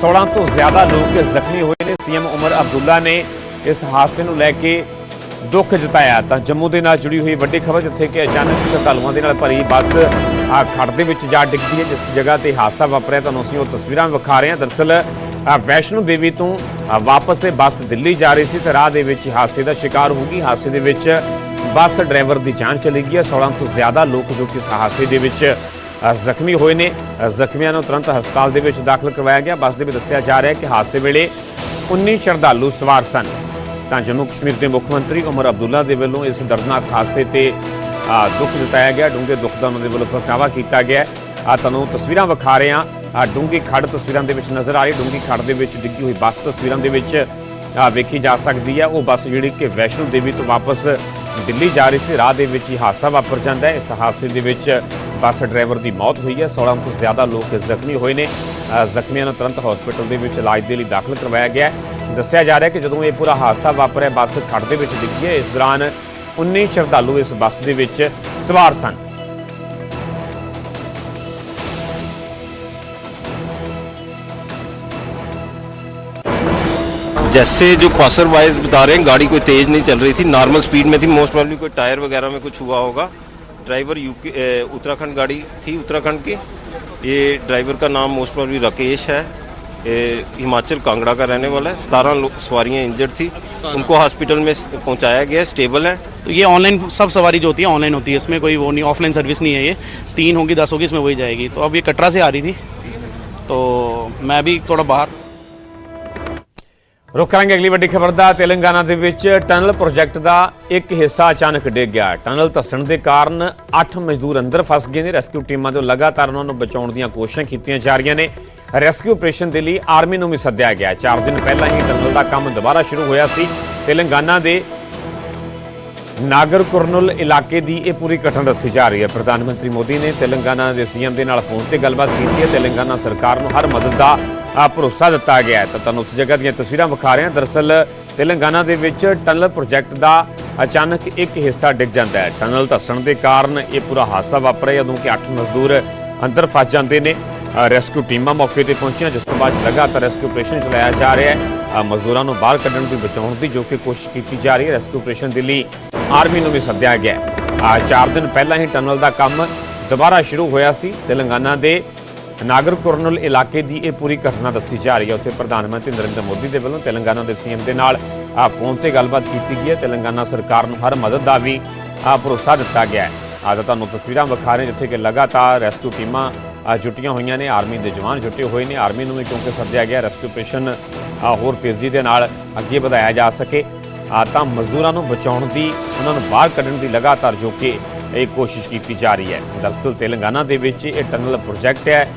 16 ਤੋਂ ਜ਼ਿਆਦਾ ਲੋਕ ਜ਼ਖਮੀ ਹੋਏ ਨੇ। ਸੀਐਮ ਉਮਰ ਅਬਦੁੱਲਾ ਨੇ ਇਸ ਹਾਦਸੇ ਨੂੰ ਲੈ ਕੇ ਦੁੱਖ ਜਤਾਇਆ। ਤਾਂ ਜੰਮੂ ਦੇ ਨਾਲ ਜੁੜੀ ਹੋਈ ਵੱਡੀ ਖਬਰ, ਜਿੱਥੇ ਕਿ ਅਚਾਨਕ ਸ਼ਰਧਾਲੂਆਂ ਦੇ ਨਾਲ ਭਰੀ ਬੱਸ ਆ ਖੱਡ ਦੇ ਵਿੱਚ ਜਾ ਡਿੱਗਦੀ ਹੈ, ਜਿਸ ਜਗ੍ਹਾ ਤੇ ਹਾਦਸਾ ਵਾਪਰਿਆ। ਤੁਹਾਨੂੰ ਅਸੀਂ ਉਹ ਤਸਵੀਰਾਂ ਵਿਖਾ ਰਹੇ ਹਾਂ। ਦਰਸਲ ਆ ਵੈਸ਼ਨੂ ਦੇਵੀ ਤੋਂ ਵਾਪਸ ਇਹ ਬੱਸ ਦਿੱਲੀ ਜਾ ਰਹੀ ਸੀ ਤੇ ਰਾਹ ਦੇ ਵਿੱਚ ਹਾਦਸੇ ਦਾ ਸ਼ਿਕਾਰ ਹੋ ਗਈ। ਹਾਦਸੇ ਦੇ ਵਿੱਚ ਬੱਸ ਡਰਾਈਵਰ ਦੀ ਜਾਨ ਚਲੀ ਗਈ ਹੈ। 16 ਤੋਂ ਜ਼ਿਆਦਾ ਲੋਕ ਜੋ ਕਿ ਇਸ ਹਾਦਸੇ ਦੇ ਵਿੱਚ ਜ਼ਖਮੀ ਹੋਏ ਨੇ। ਜ਼ਖਮੀਆਂ ਨੂੰ ਤੁਰੰਤ ਹਸਪਤਾਲ ਦੇ ਵਿੱਚ ਦਾਖਲ ਕਰਵਾਇਆ ਗਿਆ। ਬੱਸ ਦੇ ਵਿੱਚ ਦੱਸਿਆ ਜਾ ਰਿਹਾ ਹੈ ਕਿ ਹਾਦਸੇ ਵੇਲੇ 19 ਸ਼ਰਧਾਲੂ ਸਵਾਰ ਸਨ। ਤਾਂ ਜੰਮੂ ਕਸ਼ਮੀਰ ਦੇ ਮੁੱਖ ਮੰਤਰੀ ਉਮਰ ਅਬਦੁੱਲਾ ਦੇ ਵੱਲੋਂ ਇਸ ਦਰਦਨਾਕ ਹਾਦਸੇ ਤੇ ਦੁੱਖ ਜਤਾਇਆ ਗਿਆ। ਡੂੰਘੇ ਦੁੱਖ ਦਾ ਉਹਨਾਂ ਦੇ ਵੱਲੋਂ ਪ੍ਰਗਟਾਵਾ ਕੀਤਾ ਗਿਆ। ਆ ਤੁਹਾਨੂੰ ਤਸਵੀਰਾਂ ਵਿਖਾ ਰਹੇ ਹਾਂ। ਆ ਡੂੰਘੀ ਖੱਡ ਤਸਵੀਰਾਂ ਦੇ ਵਿੱਚ ਨਜ਼ਰ ਆ ਰਹੀ ਡੂੰਘੀ ਖੱਡ ਦੇ ਵਿੱਚ ਡਿੱਗੀ ਹੋਈ ਬੱਸ ਤਸਵੀਰਾਂ ਦੇ ਵਿੱਚ ਵੇਖੀ ਜਾ ਸਕਦੀ ਹੈ। ਉਹ ਬੱਸ ਜਿਹੜੀ ਕਿ ਵੈਸ਼ਨੋ ਦੇਵੀ ਤੋਂ ਵਾਪਸ ਦਿੱਲੀ ਜਾ ਰਹੀ ਸੀ। ਰਾਹ ਦੇ ਵਿੱਚ ਹੀ ਹਾਦਸਾ ਵਾਪਰ ਜਾਂਦਾ ਹੈ। ਇਸ ਹਾਦਸੇ ਦੇ ਵਿੱਚ ਬੱਸ ਡਰਾਈਵਰ ਦੀ ਮੌਤ ਹੋਈ ਹੈ 16 ਤੋਂ ਜ਼ਿਆਦਾ ਲੋਕ ਜ਼ਖਮੀ ਹੋਏ ਨੇ ਅ, ਜ਼ਖਮੀਆਂ ਨੂੰ ਤੁਰੰਤ ਹਸਪੀਟਲ ਦੇ ਵਿੱਚ ਇਲਾਜ ਦੇ ਲਈ ਦਾਖਲ ਕਰਵਾਇਆ ਗਿਆ ਹੈ ਦੱਸਿਆ ਜਾ ਰਿਹਾ ਹੈ ਕਿ ਜਦੋਂ ਇਹ ਪੂਰਾ ਹਾਦਸਾ ਵਾਪਰਿਆ ਬੱਸ ਖੱਡ ਦੇ ਵਿੱਚ ਡਿੱਗੀ ਹੈ ਇਸ ਦੌਰਾਨ 19 ਸ਼ਰਧਾਲੂ ਇਸ ਬੱਸ ਦੇ ਵਿੱਚ ਸਵਾਰ ਸਨ जैसे जो पासर वाइज बता रहे हैं गाड़ी कोई तेज नहीं चल रही थी नॉर्मल स्पीड में थी मोस्ट प्रॉब्ली कोई टायर वगैरह में कुछ हुआ होगा ड्राइवर यूके उत्तराखंड गाड़ी थी उत्तराखंड की। ये ड्राइवर का नाम मोस्ट प्रॉब्ली राकेश है। ये हिमाचल कांगड़ा का रहने वाला है। सतारह सवारियाँ इंजर्ड थी। उनको हॉस्पिटल में पहुँचाया गया स्टेबल है। तो ये ऑनलाइन सब सवारी जो होती है ऑनलाइन होती है। इसमें कोई वो नहीं ऑफलाइन सर्विस नहीं है ये। तीन होगी दस होगी इसमें वही जाएगी। तो अब ये कटरा से आ रही थी। तो मैं भी थोड़ा बाहर ਰੁਕ ਕਰਾਂਗੇ ਅਗਲੀ ਵੱਡੀ ਖਬਰ ਦਾ। ਤੇਲੰਗਾਨਾ ਦੇ ਵਿੱਚ ਟਨਲ ਪ੍ਰੋਜੈਕਟ ਦਾ ਇੱਕ ਹਿੱਸਾ ਅਚਾਨਕ ਡਿੱਗ ਗਿਆ। ਟਨਲ ਧੱਸਣ ਦੇ ਕਾਰਨ 8 ਮਜ਼ਦੂਰ ਅੰਦਰ ਫਸ ਗਏ ਨੇ। ਰੈਸਕਿਊ ਟੀਮਾਂ ਤੋਂ ਲਗਾਤਾਰ ਉਹਨਾਂ ਨੂੰ ਬਚਾਉਣ ਦੀਆਂ ਕੋਸ਼ਿਸ਼ਾਂ ਕੀਤੀਆਂ ਜਾ ਰਹੀਆਂ ਨੇ। ਰੈਸਕਿਊ ਆਪਰੇਸ਼ਨ ਦੇ ਲਈ ਆਰਮੀ ਨੂੰ ਵੀ ਸੱਦਿਆ ਗਿਆ। 4 ਦਿਨ ਪਹਿਲਾਂ ਹੀ ਟਨਲ ਦਾ ਕੰਮ ਦੁਬਾਰਾ ਸ਼ੁਰੂ ਹੋਇਆ ਸੀ। ਤੇਲੰਗਾਨਾ ਦੇ ਨਾਗਰ ਕੁਰਨੁਲ ਇਲਾਕੇ ਦੀ ਇਹ ਪੂਰੀ ਘਟਨਾ ਦੱਸੀ ਜਾ ਰਹੀ ਹੈ। ਪ੍ਰਧਾਨ ਮੰਤਰੀ ਮੋਦੀ ਨੇ ਤੇਲੰਗਾਨਾ ਦੇ ਸੀਐਮ ਦੇ ਨਾਲ ਫੋਨ ਤੇ ਗੱਲਬਾਤ ਕੀਤੀ ਹੈ। ਤੇਲੰਗਾਨਾ ਸਰਕਾਰ ਨੂੰ ਹਰ ਮਦਦ ਦਾ ਆ, ਭਰੋਸਾ ਦਿੱਤਾ ਗਿਆ ਹੈ। ਤਾਂ ਤੁਹਾਨੂੰ ਉਸ ਜਗ੍ਹਾ ਦੀਆਂ ਤਸਵੀਰਾਂ ਵਿਖਾ ਰਹੇ ਹਾਂ। ਦਰਅਸਲ ਤੇਲੰਗਾਨਾ ਦੇ ਵਿੱਚ ਟਨਲ ਪ੍ਰੋਜੈਕਟ ਦਾ ਅਚਾਨਕ ਇੱਕ ਹਿੱਸਾ ਡਿੱਗ ਜਾਂਦਾ ਹੈ। ਟਨਲ ਧੱਸਣ ਦੇ ਕਾਰਨ ਇਹ ਪੂਰਾ ਹਾਦਸਾ ਵਾਪਰਿਆ ਜਦੋਂ ਕਿ 8 ਮਜ਼ਦੂਰ ਅੰਦਰ ਫਸ ਜਾਂਦੇ ਨੇ। ਰੈਸਕਿਊ ਟੀਮਾਂ ਮੌਕੇ ਤੇ ਪਹੁੰਚੀਆਂ ਜਿਸ ਤੋਂ ਬਾਅਦ ਲਗਾਤਾਰ ਰੈਸਕਿਊ ਆਪਰੇਸ਼ਨ ਚਲਾਇਆ ਜਾ ਰਿਹਾ ਹੈ। ਮਜ਼ਦੂਰਾਂ ਨੂੰ ਬਾਹਰ ਕੱਢਣ ਦੀ ਬਚਾਉਣ ਦੀ ਜੋ ਕਿ ਕੋਸ਼ਿਸ਼ ਕੀਤੀ ਜਾ ਰਹੀ ਹੈ। ਰੈਸਕਿਊ ਆਪਰੇਸ਼ਨ ਦੇ ਲਈ ਆਰਮੀ ਨੂੰ ਵੀ ਸੱਦਿਆ ਗਿਆ ਹੈ। 4 ਦਿਨ ਪਹਿਲਾਂ ਹੀ ਟਨਲ ਦਾ ਕੰਮ ਦੁਬਾਰਾ ਸ਼ੁਰੂ ਹੋਇਆ ਸੀ। ਤੇਲੰਗਾਨਾ ਦੇ ਨਾਗਰ ਕੁਰਨਲ ਇਲਾਕੇ ਦੀ ਇਹ ਪੂਰੀ ਘਟਨਾ ਦੱਸੀ ਜਾ ਰਹੀ ਹੈ। ਉੱਥੇ ਪ੍ਰਧਾਨ ਮੰਤਰੀ ਨਰਿੰਦਰ ਮੋਦੀ ਦੇ ਵੱਲੋਂ ਤੇਲੰਗਾਨਾ ਦੇ ਸੀਐਮ ਦੇ ਨਾਲ ਆ ਫੋਨ ਤੇ ਗੱਲਬਾਤ ਕੀਤੀ ਗਈ ਹੈ। ਤੇਲੰਗਾਨਾ ਸਰਕਾਰ ਨੂੰ ਹਰ ਮਦਦ ਦਾ ਵੀ ਆ ਭਰੋਸਾ ਦਿੱਤਾ ਗਿਆ ਹੈ। ਆ ਤਾਂ ਤੁਹਾਨੂੰ ਤਸਵੀਰਾਂ ਵਿਖਾ ਰਹੇ ਜਿੱਥੇ ਕਿ ਲਗਾਤਾਰ ਰੈਸਕਿਊ ਟੀਮਾਂ ਆ, ਜੁਟੀਆਂ ਹੋਈਆਂ ਨੇ। ਆਰਮੀ ਦੇ ਜਵਾਨ ਜੁਟੇ ਹੋਏ ਨੇ। ਆਰਮੀ ਨੂੰ ਵੀ ਕਿਉਂਕਿ ਸੱਦਿਆ ਗਿਆ ਰੈਸਕਿਊ ਆਪਰੇਸ਼ਨ ਹੋਰ ਤੇਜ਼ੀ ਦੇ ਨਾਲ ਅੱਗੇ ਵਧਾਇਆ ਜਾ ਸਕੇ। ਤਾਂ ਮਜ਼ਦੂਰਾਂ ਨੂੰ ਬਚਾਉਣ ਦੀ ਉਹਨਾਂ ਨੂੰ ਬਾਹਰ ਕੱਢਣ ਦੀ ਲਗਾਤਾਰ ਜੋ ਕਿ ਇਹ ਕੋਸ਼ਿਸ਼ ਕੀਤੀ ਜਾ ਰਹੀ ਹੈ। ਦਰਅਸਲ ਤੇਲੰਗਾਨਾ ਦੇ ਵਿੱਚ ਇਹ ਟਨਲ ਪ੍ਰੋਜੈਕਟ ਹੈ।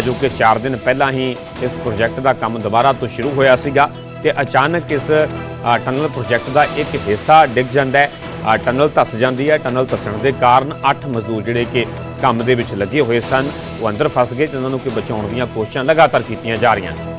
ਜੋ ਕਿ 4 ਦਿਨ ਪਹਿਲਾਂ ਹੀ ਇਸ ਪ੍ਰੋਜੈਕਟ ਦਾ ਕੰਮ ਦੁਬਾਰਾ ਤੋਂ ਸ਼ੁਰੂ ਹੋਇਆ ਸੀਗਾ ਤੇ ਅਚਾਨਕ ਇਸ ਟਨਲ ਪ੍ਰੋਜੈਕਟ ਦਾ ਇੱਕ ਹਿੱਸਾ ਡਿੱਗ ਜਾਂਦਾ ਹੈ। ਟਨਲ ਧੱਸ ਜਾਂਦੀ ਹੈ। ਟਨਲ ਧੱਸਣ ਦੇ ਕਾਰਨ 8 ਮਜ਼ਦੂਰ ਜਿਹੜੇ ਕਿ ਕੰਮ ਦੇ ਵਿੱਚ ਲੱਗੇ ਹੋਏ ਸਨ, ਉਹ ਅੰਦਰ ਫਸ ਗਏ ਤੇ ਉਹਨਾਂ ਨੂੰ ਕਿ ਬਚਾਉਣ ਦੀਆਂ ਕੋਸ਼ਿਸ਼ਾਂ ਲਗਾਤਾਰ ਕੀਤੀਆਂ ਜਾ ਰਹੀਆਂ ਨੇ।